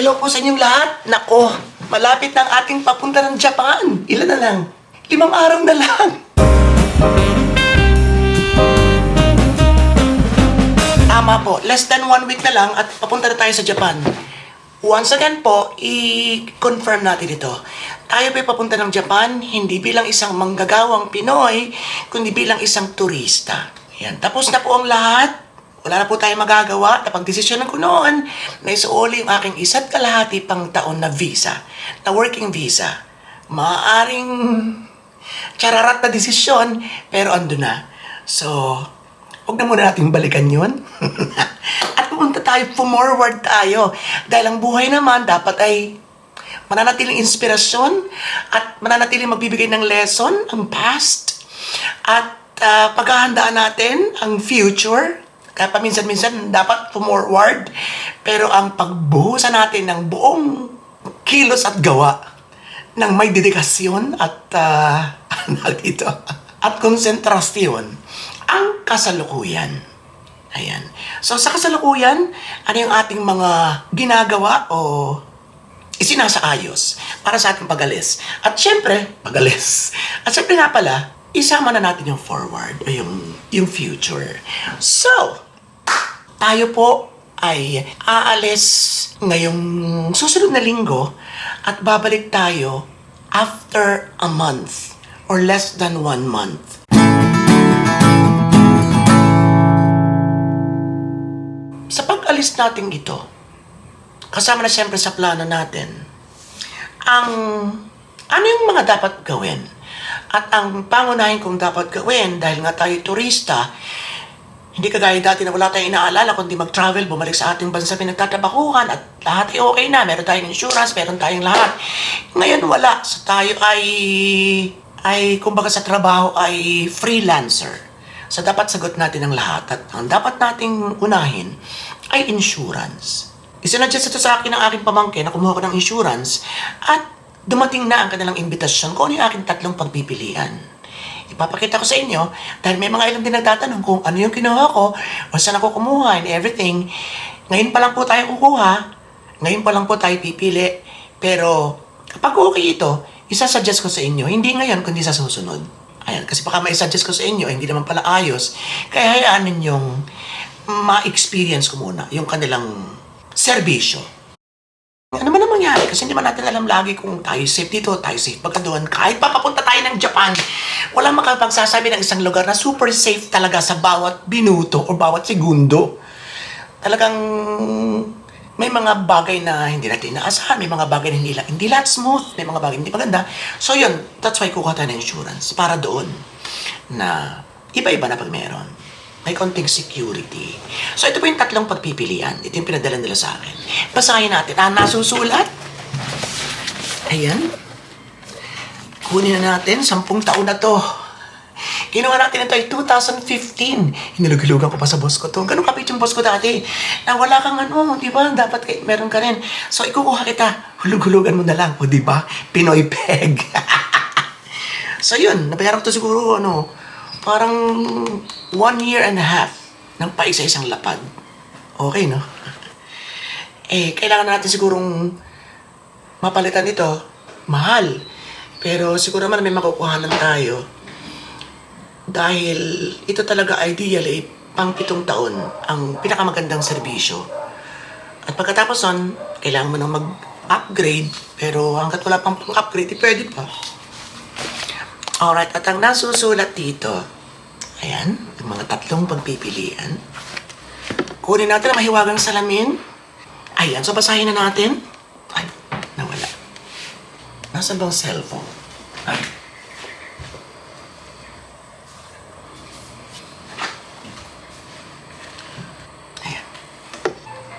Hello po sa inyong lahat. Nako, malapit ang ating papunta ng Japan. Ilan na lang? Limang araw na lang. Tama po, less than one week na lang at papunta na tayo sa Japan. Once again po, i-confirm natin ito. Tayo po'y papunta ng Japan, hindi bilang isang manggagawang Pinoy, kundi bilang isang turista. Yan, tapos na po ang lahat. Wala na po tayong magagawa. Napag-desisyonan ko noon na isuuli yung aking isa't kalahati pang taon na visa, na working visa. Maaaring chararat na desisyon, pero ando na. So, huwag na muna natin balikan yun. At pumunta tayo, forward tayo. Dahil ang buhay naman dapat ay mananatiling inspirasyon at mananatiling magbibigay ng lesson ang past at ah, paghahandaan natin ang future. Kaya paminsan-minsan dapat forward pero ang pagbuhusan natin ng buong kilos at gawa ng may dedikasyon at uh, dito at konsentrasyon ang kasalukuyan. Ayan. So sa kasalukuyan, ano yung ating mga ginagawa o isinasaayos para sa ating pagalis. At syempre, pagalis. At syempre nga pala, isama na natin yung forward o yung, yung future. So, tayo po ay aalis ngayong susunod na linggo at babalik tayo after a month or less than one month. Sa pag-alis natin ito, kasama na siyempre sa plano natin, ang ano yung mga dapat gawin. At ang pangunahin kong dapat gawin, dahil nga tayo turista, hindi kagaya dati na wala tayong inaalala kundi mag-travel, bumalik sa ating bansa pinagtatrabahuhan at lahat ay okay na. Meron tayong insurance, meron tayong lahat. Ngayon wala. So tayo ay, ay kumbaga sa trabaho ay freelancer. So dapat sagot natin ang lahat at ang dapat nating unahin ay insurance. Isinadjust ito sa akin ng aking pamangkin na kumuha ko ng insurance at dumating na ang kanilang imbitasyon kung ano yung aking tatlong pagpipilian. Ipapakita ko sa inyo dahil may mga ilang din nagtatanong kung ano yung kinuha ko o saan ako kumuha and everything. Ngayon pa lang po tayo kukuha, ngayon pa lang po tayo pipili, pero kapag okay ito, isasuggest ko sa inyo, hindi ngayon kundi sa susunod. Ayan, kasi baka may suggest ko sa inyo, hindi naman pala ayos. Kaya hayaan ninyong ma-experience ko muna yung kanilang serbisyo. Mangyari? Kasi hindi man natin alam lagi kung tayo safe dito, tayo safe pagka doon. Kahit pa papunta tayo ng Japan, walang makapagsasabi ng isang lugar na super safe talaga sa bawat binuto o bawat segundo. Talagang may mga bagay na hindi natin inaasahan, may mga bagay na hindi, hindi lahat smooth, may mga bagay hindi maganda. So yun, that's why kukuha tayo ng insurance para doon na iba-iba na pag meron. May konting security. So ito po yung tatlong pagpipilian. Ito yung pinadala nila sa akin. Basahin natin. Ah, nasusulat. Ayan. Kunin na natin. Sampung taon na to. Ginawa natin ito ay 2015. Hinilugulugan ko pa sa boss ko to. Ganun kapit yung boss ko dati. Na wala kang ano, di ba? Dapat kay, meron ka rin. So, ikukuha kita. Hulug-hulugan mo na lang. O, di ba? Pinoy peg. so, yun. Nabayaran ko to siguro, ano, parang one year and a half ng paisa-isang lapad. Okay, no? Eh, kailangan natin sigurong mapalitan ito. Mahal. Pero siguro naman may makukuhanan tayo. Dahil ito talaga ideally, pang pitong taon ang pinakamagandang serbisyo. At pagkatapos nun, kailangan mo nang mag-upgrade. Pero hanggat wala pang upgrade, eh, pwede pa. Alright, at ang nasusulat dito, ayan, yung mga tatlong pagpipilian. Kunin natin ang mahiwagang salamin. Ayan, so basahin na natin. Nasaan bang cellphone? Ay. Ayan.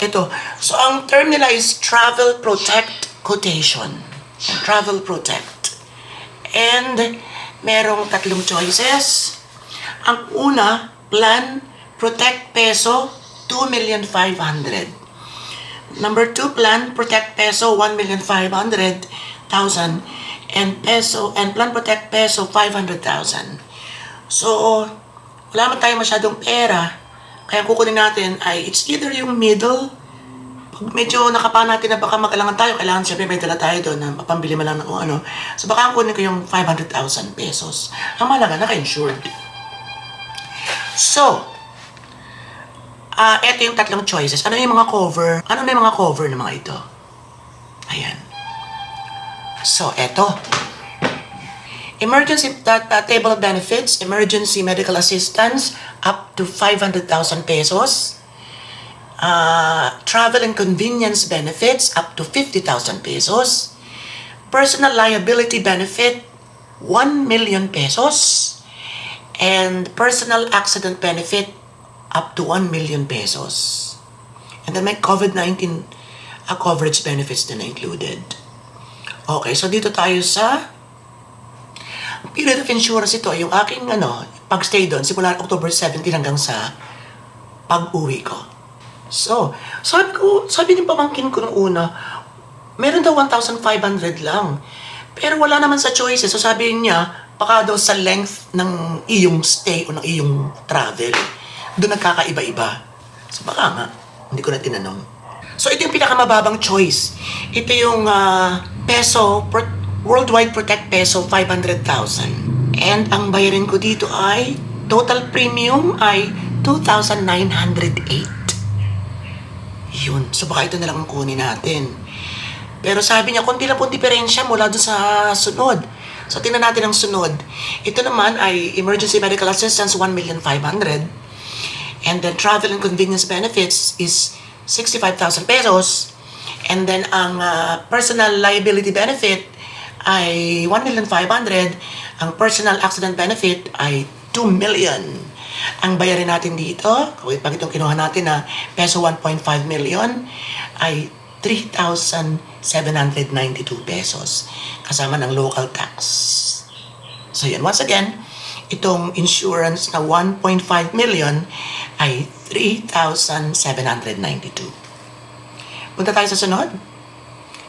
Ito. So, ang term nila is Travel Protect Quotation. Travel Protect. And, merong tatlong choices. Ang una, Plan Protect Peso, 2,500,000. Number two, Plan Protect Peso, 1,500,000. And peso, and Plan Protect Peso, 500,000. So, wala man tayo masyadong pera. Kaya kukunin natin ay, it's either yung middle medyo nakapa natin na baka mag-alangan tayo, kailangan siyempre may dala tayo doon na mapambili mo lang ng ano. So baka kunin ko yung 500,000 pesos. Ang malaga, naka-insured. So, ah eto yung tatlong choices. Ano yung mga cover? Ano yung mga cover ng mga ito? Ayan. So, eto. Emergency ta- table of benefits, emergency medical assistance, up to 500,000 pesos. Uh, travel and convenience benefits, up to 50,000 pesos. Personal liability benefit, 1 million pesos. And personal accident benefit, up to 1 million pesos. And then may COVID-19 uh, coverage benefits din included. Okay, so dito tayo sa period of insurance ito, yung aking ano, pag-stay doon, simula October 17 hanggang sa pag-uwi ko. So, sabi ko, sabi ng pamangkin ko nung una, meron daw 1,500 lang. Pero wala naman sa choices. So sabi niya, baka daw sa length ng iyong stay o ng iyong travel, doon nagkakaiba-iba. So baka nga, hindi ko na tinanong. So ito yung pinakamababang choice. Ito yung ah, peso, worldwide protect peso 500,000. And ang bayarin ko dito ay, total premium ay 2,908. Yun. So baka ito na lang ang kunin natin. Pero sabi niya, konti lang pong diferensya mula doon sa sunod. So tingnan natin ang sunod. Ito naman ay Emergency Medical Assistance 1,500,000. And then travel and convenience benefits is 65,000 pesos. And then ang ah, personal liability benefit ay 1,500,000. Ang personal accident benefit ay 2 million. Ang bayarin natin dito, pag itong kinuha natin na peso 1.5 million, ay 3,792 pesos kasama ng local tax. So yan, once again, itong insurance na 1.5 million ay 3,792. Punta tayo sa sunod.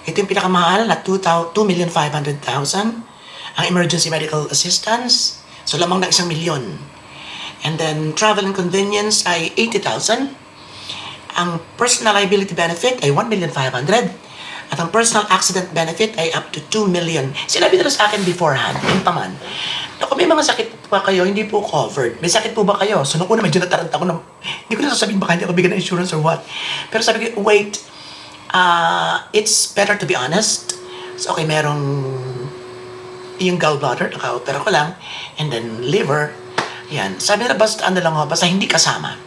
Ito yung pinakamahal na 2,500,000. Ang emergency medical assistance. So lamang ng isang milyon. And then travel and convenience ay 80,000. Ang personal liability benefit ay 1,500,000. At ang personal accident benefit ay up to 2 million. Sinabi nila sa akin beforehand, yun pa man. Naku, may mga sakit pa kayo, hindi po covered. May sakit po ba kayo? So, nung una medyo nataranta ko na, hindi ko na sasabihin baka hindi ako bigyan ng insurance or what. Pero sabi ko, wait, uh, it's better to be honest. So, okay, merong yung gallbladder, naka-opera ko lang, and then liver, yan. Sabi nila, basta ano lang ho, basta hindi kasama.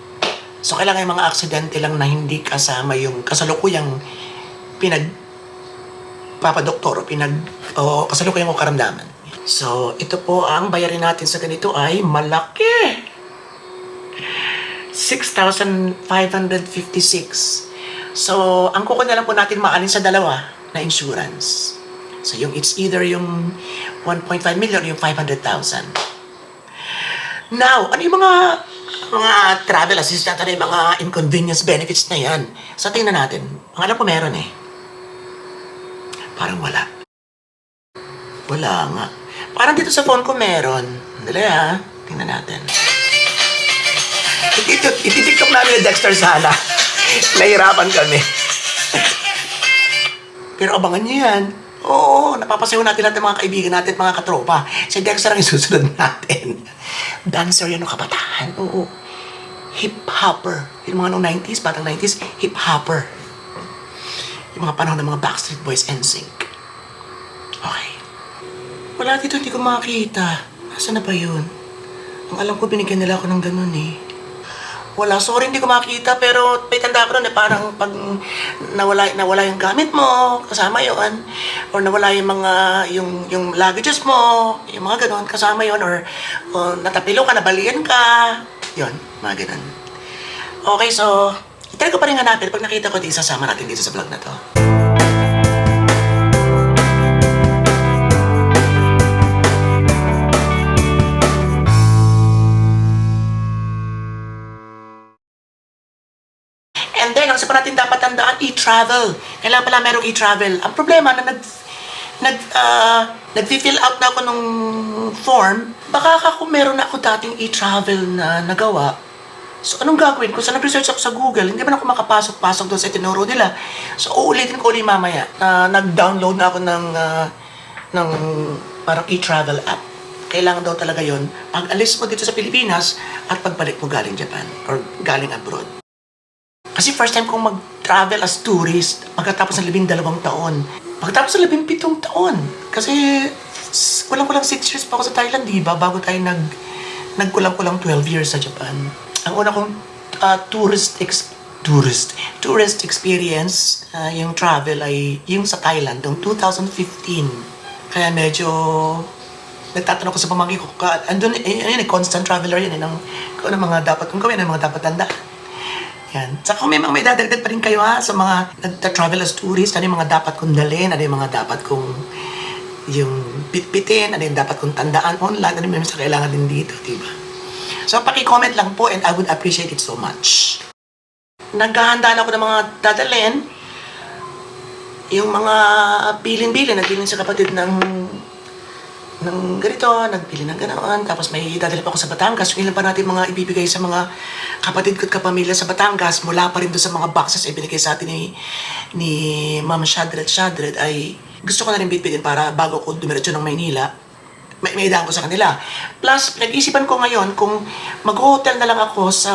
So, kailangan yung mga aksidente lang na hindi kasama yung kasalukuyang pinag papadoktor o pinag o kasalukuyang o karamdaman. So, ito po ang bayarin natin sa ganito ay malaki. 6,556. So, ang kuko na lang po natin maalin sa dalawa na insurance. So, yung it's either yung 1.5 million o yung 500,000. Now, ano yung mga mga travel assistant, ano yung mga inconvenience benefits na yan? Sa tingnan natin, ang alam ko meron eh. Parang wala. Wala nga. Parang dito sa phone ko meron. Dali ha. Tingnan natin. Ititiktok namin ni Dexter sana. Nahirapan kami. Pero abangan niyo yan. Oo, napapasayo natin lahat ng mga kaibigan natin, mga katropa. Si Dexter ang isusunod natin. Dancer yan ng kabataan. Oo. Hip-hopper. Yung mga noong 90s, batang 90s, hip-hopper. Yung mga panahon ng mga Backstreet Boys and Sync. Okay. Wala dito, hindi ko makakita. Nasaan na ba yun? Ang alam ko, binigyan nila ako ng ganun eh. Wala, sorry, hindi ko makita, pero may tanda ko nun eh, parang pag nawala, nawala yung gamit mo, kasama yon or nawala yung mga, yung, yung luggages mo, yung mga ganun, kasama yon or, o natapilo ka, nabalian ka, yon mga ganun. Okay, so, itry ko pa rin hanapin. Pag nakita ko, isasama natin dito sa vlog na to. And then, ang isa pa natin dapat tandaan, e-travel. Kailangan pala merong e-travel. Ang problema na nag, nag, uh, nag-fill out na ako nung form, baka ka kung meron ako dating e-travel na nagawa, So, anong gagawin ko? So, nag-research ako sa Google. Hindi man ako makapasok-pasok doon sa itinuro nila. So, uulitin ko ulit mamaya. na nag-download na ako ng, ah, ng parang e-travel app. Kailangan daw talaga yon pag alis mo dito sa Pilipinas at pagbalik mo galing Japan or galing abroad. Kasi first time kong mag-travel as tourist pagkatapos ng labing dalawang taon. Pagkatapos ng labing pitong taon. Kasi kulang-kulang 6 years pa ako sa Thailand, di ba? Bago tayo nag, nagkulang-kulang 12 years sa Japan. Ang una kong ah, tourist ex- tourist tourist experience ah, yung travel ay yung sa Thailand noong 2015. Kaya medyo nagtatanong ko sa pamangkin ko, ka, andun, eh, yun, eh, constant traveler yun, eh, ng, kung ano mga dapat kong gawin, ano mga dapat tandaan. Yan. Saka kung may may dadagdag pa rin kayo ha, sa mga nagta-travel as tourist, ano yung mga dapat kong dalhin, ano yung mga dapat kong yung pitpitin, ano yung dapat kong tandaan online, ano yung sa kailangan din dito, di ba? So, paki-comment lang po and I would appreciate it so much. Naghahanda na ako ng mga dadalhin, yung mga bilin-bilin, nagbilin sa kapatid ng ng ganito, nagpili ng ganoon, tapos may dadali pa ako sa Batangas. Yung ilan pa natin mga ibibigay sa mga kapatid ko at kapamilya sa Batangas, mula pa rin doon sa mga boxes ay binigay sa atin ni, ni Mama Shadred Shadred, ay gusto ko na rin bitbitin para bago ko dumiretso ng Maynila, may, may ko sa kanila. Plus, nag-isipan ko ngayon kung mag-hotel na lang ako sa,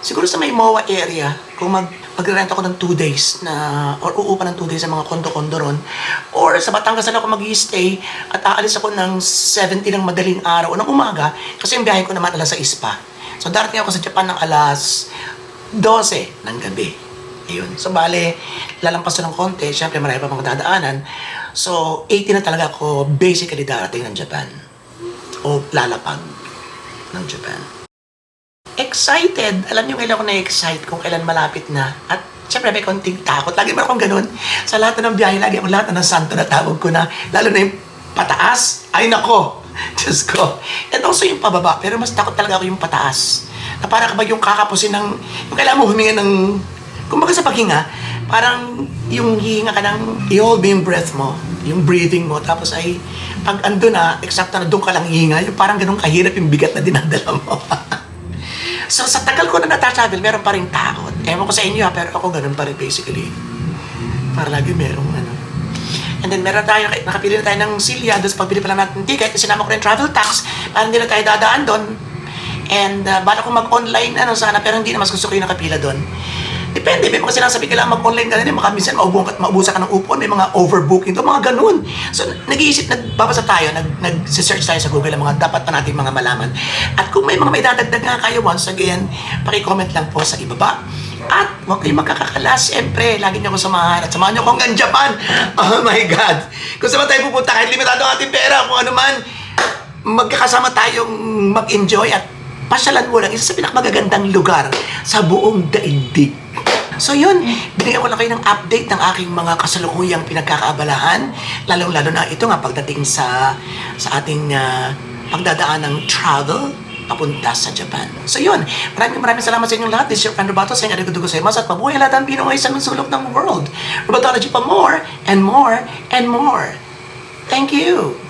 siguro sa may MOA area, kung mag, mag-rent ako ng 2 days na, or uupa ng 2 days sa mga kondo-kondo ron. Or sa Batangas na ako mag stay at aalis ako ng 70 ng madaling araw o ng umaga kasi yung biyahe ko naman alas 6 pa. So darating ako sa Japan ng alas 12 ng gabi. Ayun. So, bale, lalampas na ng konti. Siyempre, marami pa mga dadaanan. So, 80 na talaga ako basically darating ng Japan. O lalapag ng Japan. Excited. Alam niyo kailan ako na-excite kung kailan malapit na. At siyempre, may konting takot. Lagi mo akong ganun. Sa lahat ng biyahe, lagi ako lahat ng santo na tawag ko na. Lalo na yung pataas. Ay, nako. Diyos ko. And also yung pababa. Pero mas takot talaga ako yung pataas. Na para kapag yung kakapusin ng... Yung kailangan mo huminga ng Kumbaga sa paghinga, parang yung hihinga ka ng, i-hold mo yung breath mo, yung breathing mo, tapos ay, pag ando na, eksakto na doon ka lang hihinga, yung parang ganun kahirap yung bigat na dinadala mo. so sa tagal ko na natatravel, meron pa rin takot. Ewan ko sa inyo ha, pero ako ganun pa rin basically. Para lagi merong ano. And then meron tayo, nakapili na tayo ng silya, sa pagbili pa lang natin ticket, sinama ko rin travel tax, para hindi na tayo dadaan doon. And uh, bala ko mag-online ano sana, pero hindi na mas gusto ko yung nakapila doon. Depende, may mga sinasabi kailangan mag-online ka na rin, baka minsan maubuhan ka, maubusan ka ng upon, may mga overbooking to, mga ganun. So, nag-iisip, nagbabasa tayo, nag, nag-search tayo sa Google ng mga dapat pa natin mga malaman. At kung may mga may dadagdag nga kayo, once again, paki-comment lang po sa ibaba. At huwag kayong magkakakalas, siyempre, lagi niyo ako samahan at samahan niyo ako hanggang Japan. Oh my God! Kung saan tayo pupunta, kahit limitado ang ating pera, kung ano man, magkakasama tayong mag-enjoy at pasyalan mo lang isa sa pinakamagagandang lugar sa buong daigdig. So yun, binigyan ko lang kayo ng update ng aking mga kasalukuyang pinagkakaabalahan, lalong-lalo na ito nga pagdating sa sa ating ah, pagdadaan ng travel papunta sa Japan. So yun, maraming maraming salamat sa inyong lahat. This is your friend Robato saying arigato gozaimasu at mabuhay lahat ang Pinoy sa sulok ng world. Robatology pa more and more and more. Thank you!